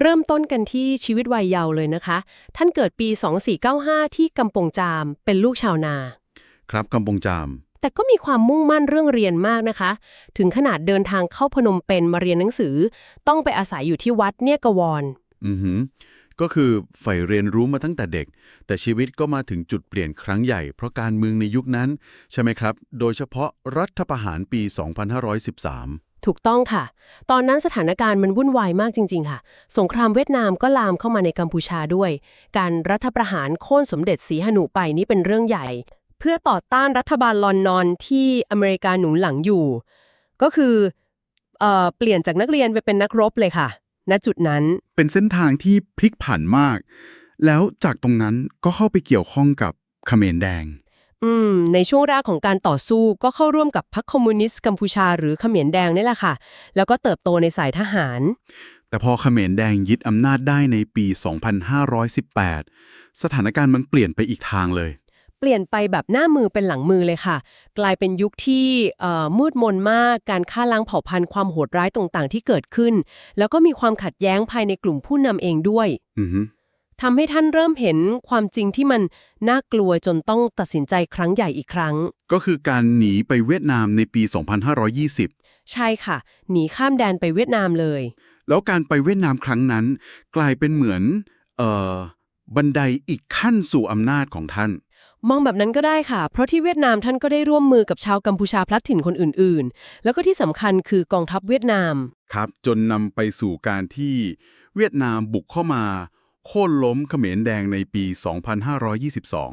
เริ่มต้นกันที่ชีวิตวัยเยาว์เลยนะคะ ท่านเกิดปี 2495 ที่กำปงจาม เป็นลูกชาวนา ครับกำปงจาม แต่ก็มีความมุ่งมั่นเรื่องเรียนมากนะคะ ถึงขนาดเดินทางเข้าพนมเปญมาเรียนหนังสือ ต้องไปอาศัยอยู่ที่วัดเนี่ยกวร อือหือก็คือใฝ่เรียนรู้มาตั้งแต่เด็ก แต่ชีวิตก็มาถึงจุดเปลี่ยนครั้งใหญ่ เพราะการเมืองในยุคนั้น ใช่ไหมครับ โดยเฉพาะรัฐประหารปี 2513 ถูกต้องค่ะ ตอนนั้นสถานการณ์มันวุ่นวายมากจริง ๆ ค่ะ สงครามเวียดนามก็ลามเข้ามาในกัมพูชาด้วย การรัฐประหารโค่นสมเด็จสีหนุไปนี่เป็นเรื่องใหญ่ เพื่อต่อต้านรัฐบาลลอนนอนที่อเมริกาหนุนหลังอยู่ ก็คือเอ่อเปลี่ยนจากนักเรียนไปเป็นนักรบเลยค่ะ ณจุดนั้น เป็นเส้นทางที่พลิกผันมาก แล้วจากตรงนั้นก็เข้าไปเกี่ยวข้องกับเขมรแดง อืม ในช่วงแรกของการต่อสู้ก็เข้าร่วมกับพรรคคอมมิวนิสต์กัมพูชาหรือเขมรแดงนี่แหละค่ะ แล้วก็เติบโตในสายทหาร แต่พอเขมรแดงยึดอำนาจได้ในปี 2518 สถานการณ์มันเปลี่ยนไปอีกทางเลย เปลี่ยนไปแบบหน้ามือเป็นหลังมือเลยค่ะ กลายเป็นยุคที่เอ่อมืดมนมากการฆ่าล้างเผ่าพันธุ์ความโหดร้ายต่างๆ ที่เกิดขึ้น แล้วก็มีความขัดแย้งภายในกลุ่มผู้นำเองด้วย อือฮึ ทำให้ท่านเริ่มเห็นความจริงที่มันน่ากลัวจนต้องตัดสินใจครั้งใหญ่อีกครั้ง ก็คือการหนีไปเวียดนามในปี 2520 ใช่ค่ะ หนีข้ามแดนไปเวียดนามเลย แล้วการไปเวียดนามครั้งนั้น กลายเป็นเหมือนเอ่อบันไดอีกขั้นสู่อำนาจของท่าน มองแบบนั้นก็ได้ค่ะ เพราะที่เวียดนามท่านก็ได้ร่วมมือกับชาวกัมพูชาพลัดถิ่นคนอื่นๆ แล้วก็ที่สำคัญคือกองทัพเวียดนาม ครับ จนนำไปสู่การที่เวียดนามบุกเข้ามา โค่นล้มเขมรแดงในปี 2522